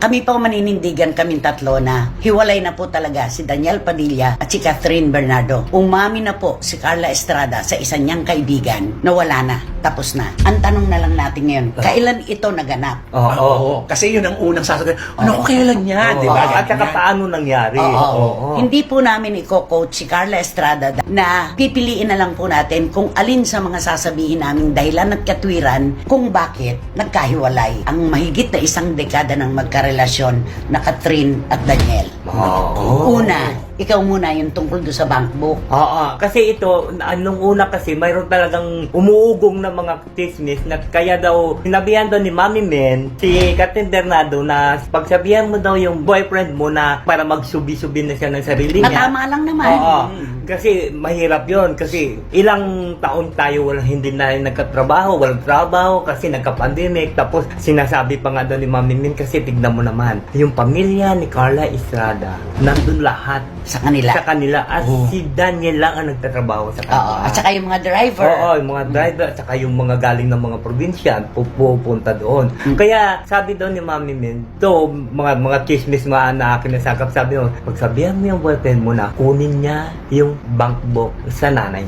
Kami po maninindigan kaming tatlo na hiwalay na po talaga si Daniel Padilla at si Catherine Bernardo. Umami na po si Carla Estrada sa isa niyang kaibigan na wala na, tapos na. Ang tanong na lang natin ngayon, kailan ito naganap? Oo. Oo. Kasi yun ang unang sasagot. Ano ko kailan yan? Oo. Di ba? At saka paano nangyari? Oo. Oo. Hindi po namin i-coach si Carla Estrada na pipiliin na lang po natin kung alin sa mga sasabihin naming dahilan at katwiran kung bakit nagkahiwalay ang mahigit na isang dekada ng magkarelasyon na Catherine at Daniel. Oo. Una, ikaw muna yung tungkol do sa bank book. Oo, kasi ito, nung una kasi, mayroon talagang umuugong na mga chismis na kaya daw, sinabihan daw ni Mami Men, si Catherine Bernardo na pagsabihan mo daw yung boyfriend mo na para magsubi-subi na siya ng sarili niya. tama lang naman. Oo. Kasi mahirap yon kasi ilang taon tayo wala hindi na nagkatrabaho, walang trabaho kasi nagka-pandemic. Tapos sinasabi pa nga daw ni Mami Min kasi tignan mo naman, yung pamilya ni Carla Estrada, nandun lahat Sa kanila. sa kanila at Oo. si Daniel lang ang nagtatrabaho sa Oo. kanila. At saka yung mga driver. Oo, yung mga driver at saka yung mga galing ng mga probinsya pupunta doon. Mm. Kaya sabi daw ni Mami Min, to mga mga chismis mga na akin nasakap sabi mo, pagsabihan mo yung boyfriend mo na kunin niya yung bank book sa nanay